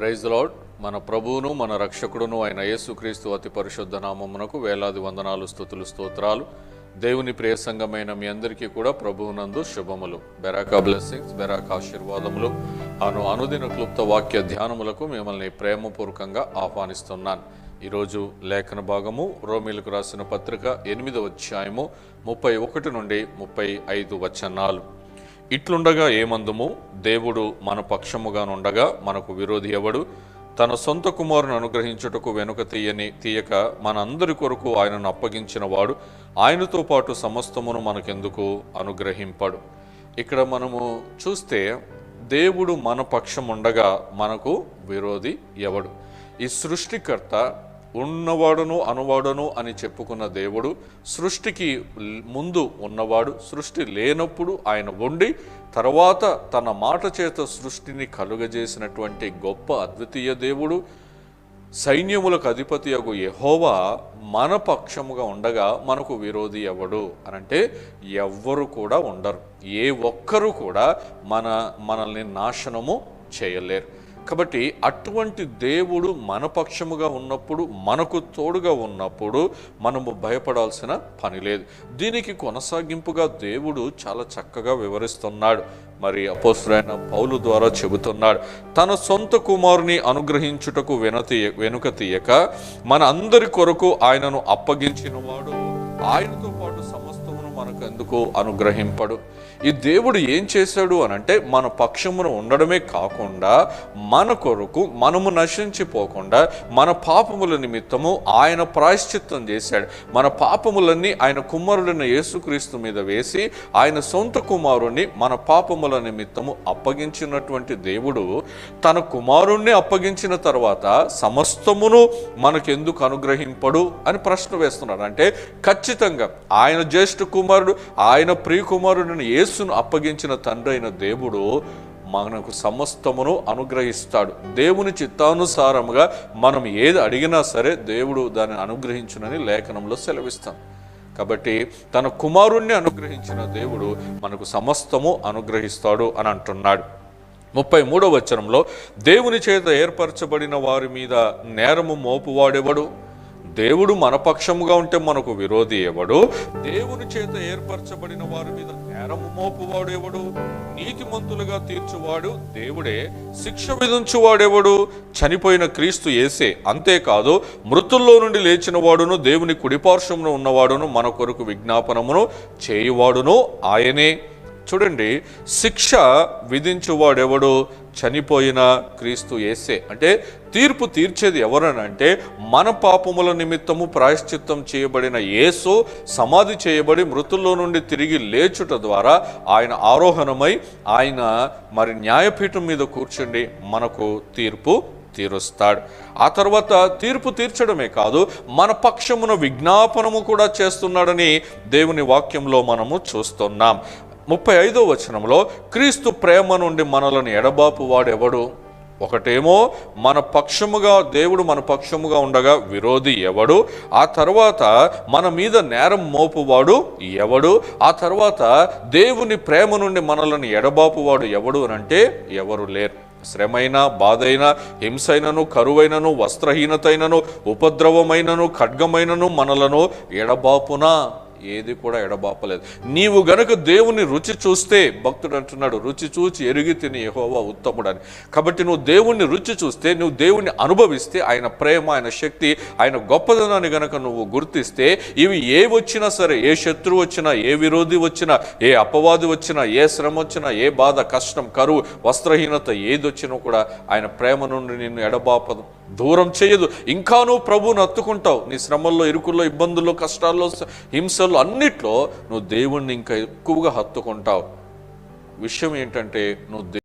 Praise lord మన ప్రభువును మన రక్షకుడును అయిన యేసుక్రీస్తు అతి పరిశుద్ధ నామమునకు వేలాది వందనాలు స్థుతులు స్తోత్రాలు. దేవుని ప్రియ సంఘమైన మీ అందరికీ కూడా ప్రభువునందు శుభములు. బెరాకా బ్లెస్సింగ్స్ బెరాకా ఆశీర్వాదములు. అను అనుదిన క్లుప్త వాక్య ధ్యానములకు మిమ్మల్ని ప్రేమపూర్వకంగా ఆహ్వానిస్తున్నాను. ఈరోజు లేఖన భాగము రోమిలకు రాసిన పత్రిక ఎనిమిదవ అధ్యాయము ముప్పై ఒకటి నుండి ముప్పై ఐదు వచనాలు. ఇట్లుండగా ఏమందుము దేవుడు మన పక్షముగానుండగా మనకు విరోధి ఎవడు? తన సొంత కుమారుని అనుగ్రహించుటకు వెనుక తీయని తీయక మనందరి కొరకు ఆయనను అప్పగించిన వాడు ఆయనతో పాటు సమస్తమును మనకెందుకు అనుగ్రహింపడు. ఇక్కడ మనము చూస్తే దేవుడు మన పక్షం ఉండగా మనకు విరోధి ఎవడు? ఈ సృష్టికర్త ఉన్నవాడును అనువాడును అని చెప్పుకున్న దేవుడు సృష్టికి ముందు ఉన్నవాడు సృష్టి లేనప్పుడు ఆయన ఉండి తర్వాత తన మాట చేత సృష్టిని కలుగజేసినటువంటి గొప్ప అద్వితీయ దేవుడు సైన్యములకు అధిపతి అగు యహోవా మన పక్షముగా ఉండగా మనకు విరోధి ఎవడు? అనంటే ఎవ్వరు కూడా ఉండరు. ఏ ఒక్కరు కూడా మన మనల్ని నాశనము చేయలేరు. కాబట్టి అటువంటి దేవుడు మన పక్షముగా ఉన్నప్పుడు మనకు తోడుగా ఉన్నప్పుడు మనము భయపడాల్సిన పని లేదు. దీనికి కొనసాగింపుగా దేవుడు చాలా చక్కగా వివరిస్తున్నాడు. మరి అపోస్తుడైన పౌలు ద్వారా చెబుతున్నాడు తన సొంత కుమారుని అనుగ్రహించుటకు వెనతి వెనుక తీయక మన అందరి కొరకు ఆయనను అప్పగించిన వాడు ఆయనతో పాటు సమస్త మనకు ఎందుకు అనుగ్రహింపడు? ఈ దేవుడు ఏం చేశాడు అని అంటే మన పక్షమున ఉండడమే కాకుండా మన కొరకు మనము నశించిపోకుండా మన పాపముల నిమిత్తము ఆయన ప్రాయశ్చిత్తం చేశాడు. మన పాపములన్నీ ఆయన కుమారుడైన యేసుక్రీస్తు మీద వేసి ఆయన సొంత కుమారుణ్ణి మన పాపముల నిమిత్తము అప్పగించినటువంటి దేవుడు తన కుమారుణ్ణి అప్పగించిన తర్వాత సమస్తమును మనకెందుకు అనుగ్రహింపడు అని ప్రశ్న వేస్తున్నాడు. అంటే ఖచ్చితంగా ఆయన జ్యేష్ఠ కుమారుడు ఆయన ప్రియకుమారుడిని యేసును అప్పగించిన తండ్రి అయిన దేవుడు మనకు సమస్తమును అనుగ్రహిస్తాడు. దేవుని చిత్తానుసారముగా మనం ఏది అడిగినా సరే దేవుడు దాన్ని అనుగ్రహించునని లేఖనంలో సెలవిస్తాం. కాబట్టి తన కుమారుణ్ణి అనుగ్రహించిన దేవుడు మనకు సమస్తము అనుగ్రహిస్తాడు అని అంటున్నాడు. ముప్పై మూడవ వచనంలో దేవుని చేత ఏర్పరచబడిన వారి మీద నేరము మోపువాడెవడు? దేవుడు మనపక్షముగా ఉంటే మనకు విరోధి ఎవడు? దేవుని చేత ఏర్పరచబడిన వారి మీద నేరము మోపువాడు ఎవడు? నీతిమంతులుగా తీర్చువాడు దేవుడే. శిక్ష విధించువాడెవడు? చనిపోయిన క్రీస్తు ఏసే అంతేకాదు మృతుల్లో నుండి లేచిన వాడును దేవుని కుడిపార్శ్వమున ఉన్నవాడును మన కొరకు విజ్ఞాపనమును చేయువాడును ఆయనే. చూడండి శిక్ష విధించువాడెవడు? చనిపోయిన క్రీస్తు ఏసే అంటే తీర్పు తీర్చేది ఎవరనంటే మన పాపముల నిమిత్తము ప్రాయశ్చిత్తం చేయబడిన యేసు సమాధి చేయబడి మృతుల్లో నుండి తిరిగి లేచుట ద్వారా ఆయన ఆరోహణమై ఆయన మరి న్యాయపీఠం మీద కూర్చుండి మనకు తీర్పు తీరుస్తాడు. ఆ తర్వాత తీర్పు తీర్చడమే కాదు మన పక్షమున విజ్ఞాపనము కూడా చేస్తున్నాడని దేవుని వాక్యంలో మనము చూస్తున్నాం. ముప్పై ఐదో వచనంలో క్రీస్తు ప్రేమ నుండి మనలను ఎడబాపు వాడెవడు? ఒకటేమో మన పక్షముగా దేవుడు మన పక్షముగా ఉండగా విరోధి ఎవడు? ఆ తర్వాత మన మీద నేరం మోపువాడు ఎవడు? ఆ తర్వాత దేవుని ప్రేమ నుండి మనలను ఎడబాపువాడు ఎవడు? అంటే ఎవరు లేరు. శ్రమైన బాధైన హింసైనను కరువైనను వస్త్రహీనతైనను ఉపద్రవమైనను ఖడ్గమైనను మనలను ఎడబాపునా? ఏది కూడా ఎడబాపలేదు. నీవు గనక దేవుని రుచి చూస్తే భక్తుడు అంటున్నాడు రుచి చూచి ఎరిగి తిని యహోవా ఉత్తముడని. కాబట్టి నువ్వు దేవుణ్ణి రుచి చూస్తే నువ్వు దేవుణ్ణి అనుభవిస్తే ఆయన ప్రేమ ఆయన శక్తి ఆయన గొప్పదనాన్ని గనక నువ్వు గుర్తిస్తే ఇవి ఏ వచ్చినా సరే ఏ శత్రువు వచ్చినా ఏ విరోధి వచ్చినా ఏ అపవాది వచ్చినా ఏ శ్రమ వచ్చినా ఏ బాధ కష్టం కరువు వస్త్రహీనత ఏది వచ్చినా కూడా ఆయన ప్రేమ నుండి నిన్ను ఎడబాపదు. దూరం చేయదు. ఇంకా నువ్వు ప్రభువుని హత్తుకుంటావు. నీ శ్రమల్లో ఇరుకుల్లో ఇబ్బందుల్లో కష్టాల్లో హింసల్లో అన్నిట్లో నువ్వు దేవుణ్ణి ఇంకా ఎక్కువగా హత్తుకుంటావు. విషయం ఏంటంటే నువ్వు